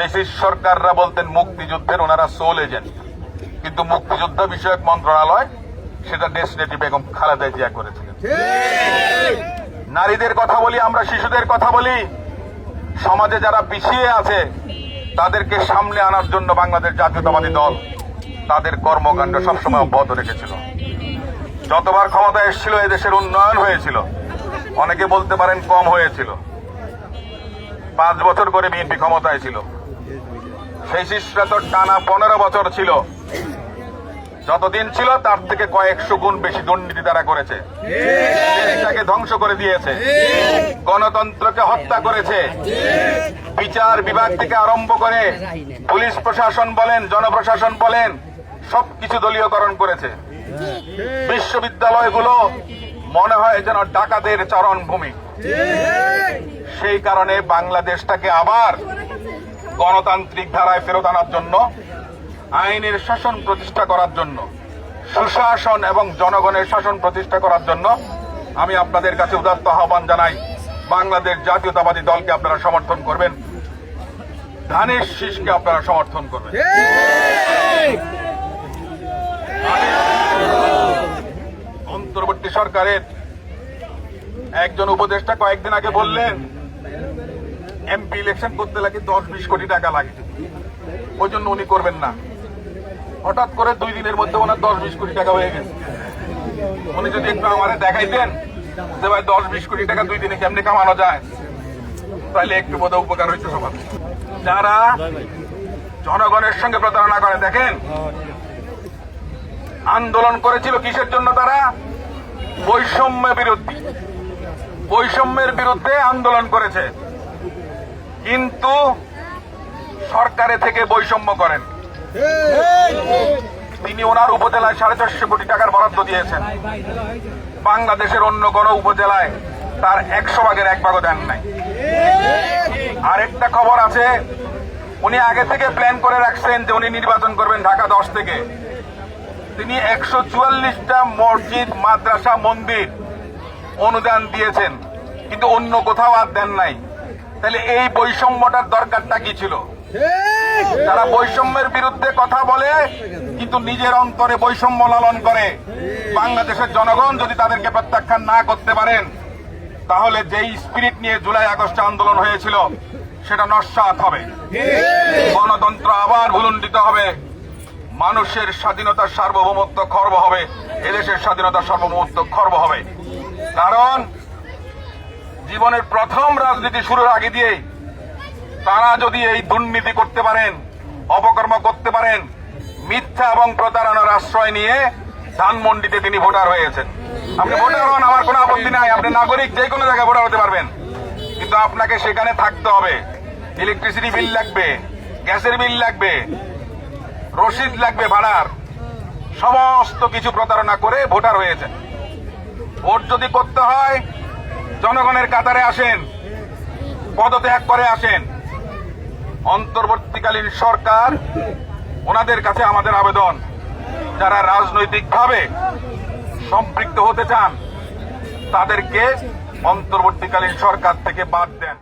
ফেসিস সরকাররা বলতেন মুক্তিযুদ্ধের ওনারা সোল এজেন্ট কিন্তু মুক্তিযুদ্ধ বিষয়ক মন্ত্রণালয় সেটা ডেসনেটি বেগম খালেদা জিয়া করেছিলেন। নারীদের কথা বলি আমরা শিশুদের কথা বলি। সমাজে যারা পিছিয়ে আছে তাদেরকে সামনে আনার জন্য বাংলাদেশ জাতীয়তাবাদী দল তাদের কর্মকাণ্ড সবসময় অব্যাহত রেখেছিল। যতবার ক্ষমতা এসেছিল এদেশের উন্নয়ন হয়েছিল। অনেকে বলতে পারেন কম হয়েছিল। পাঁচ বছর করে বিএনপি ক্ষমতায় ছিল। সেই তো টানা পনেরো বছর ছিল। যতদিন ছিল, তার থেকে কয়েকশো গুণ বেশি দুর্নীতি তারা করেছে। দেশটাকে ধ্বংস করে দিয়েছে। গণতন্ত্রকে হত্যা করেছে। বিচার বিভাগ থেকে আরম্ভ করে পুলিশ প্রশাসন বলেন, জনপ্রশাসন বলেন, সবকিছু দলীয়করণ করেছে। বিশ্ববিদ্যালয়গুলো মনে হয় যেন ডাকাতের চরণভূমি। সেই কারণে বাংলাদেশটাকে আবার গণতান্ত্রিক ধারায় ফেরত আনার জন্য, আইনের শাসন প্রতিষ্ঠা করার জন্য, সুশাসন এবং জনগণের শাসন প্রতিষ্ঠা করার জন্য আমি আপনাদের কাছে উদাত্ত আহ্বান জানাই, বাংলাদেশ জাতীয়তাবাদী দলকে আপনারা সমর্থন করবেন। ধানের শীষকে আপনারা সমর্থন করবেন। অন্তর্বর্তী সরকারের একজন উপদেষ্টা কয়েকদিন আগে বললেন এমপি ইলেকশন করতে লাগে দশ বিশ কোটি টাকা লাগে। ওই জন্য উনি করবেন না। হঠাৎ করে দুই দিনের মধ্যে ওনার দশ বিশ কোটি টাকা হয়ে গেছে। উনি যদি একটু আমারে দেখাইতেন যে ভাই দশ বিশ কোটি টাকা দুই দিনে কেমনি কামানো যায় তাহলে একটু বোধ উপকার হইতো সবার। যারা জনগণের সঙ্গে প্রতারণা করে, দেখেন? আন্দোলন করেছিল কিসের জন্য তারা? বৈষম্য বিরোধী বৈষম্যের বিরুদ্ধে আন্দোলন করেছে। কিন্তু সরকারে থেকে বৈষম্য করেন। তিনি ওনার উপজেলায় সাড়ে চারশো কোটি টাকার বরাদ্দ দিয়েছেন। বাংলাদেশের অন্য কোন উপজেলায় তার একশো ভাগের এক ভাগও দেন নাই। আরেকটা খবর আছে, উনি আগে থেকে প্ল্যান করে রাখছেন যে উনি নির্বাচন করবেন ঢাকা দশ থেকে। তিনি একশো চুয়াল্লিশটা মসজিদ, মাদ্রাসা, মন্দির অনুদান দিয়েছেন, কিন্তু অন্য কোথাও আর দেন নাই। তাহলে এই বৈষম্যটার দরকারটা কি ছিল? তারা বৈষম্যের বিরুদ্ধে কথা বলে, কিন্তু নিজের অন্তরে বৈষম্য লালন করে। বাংলাদেশের জনগণ যদি তাদেরকে প্রত্যাখ্যান না করতে পারেন, তাহলে যেই স্পিরিট নিয়ে জুলাই আগস্টে আন্দোলন হয়েছিল, সেটা নস্বাত হবে। গণতন্ত্র আবার ভুলুণ্ঠিত হবে। মানুষের স্বাধীনতার সার্বভৌমত্ব খর্ব হবে। এদেশের স্বাধীনতার সার্বভৌমত্ব খর্ব হবে। কারণ জীবনের প্রথম রাজনীতি শুরুর আগে দিয়েই তারা যদি এই দুর্নীতি করতে পারেন, অপকর্ম করতে পারেন, মিথ্যা এবং প্রতারণার আশ্রয় নিয়ে ধানমন্ডিতে তিনি ভোটার হয়েছেন। আপনি ভোটার হন, আমার কোনো আপত্তি নাই। আপনি নাগরিক, যে কোনো জায়গায় ভোটার হতে পারবেন। কিন্তু আপনাকে সেখানে থাকতে হবে। ইলেকট্রিসিটি বিল লাগবে, গ্যাসের বিল লাগবে, রসিদ লাগবে ভাড়ার। সমস্ত কিছু প্রতারণা করে ভোটার হয়েছেন। ভোট যদি করতে হয় জনগণের কাতারে আসেন, পদত্যাগ করে আসেন। অন্তর্বর্তীকালীন সরকার ওনাদের কাছে আমাদের আবেদন, যারা রাজনৈতিকভাবে সম্পৃক্ত হতে চান, তাদেরকে অন্তর্বর্তীকালীন সরকার থেকে বাদ দেন।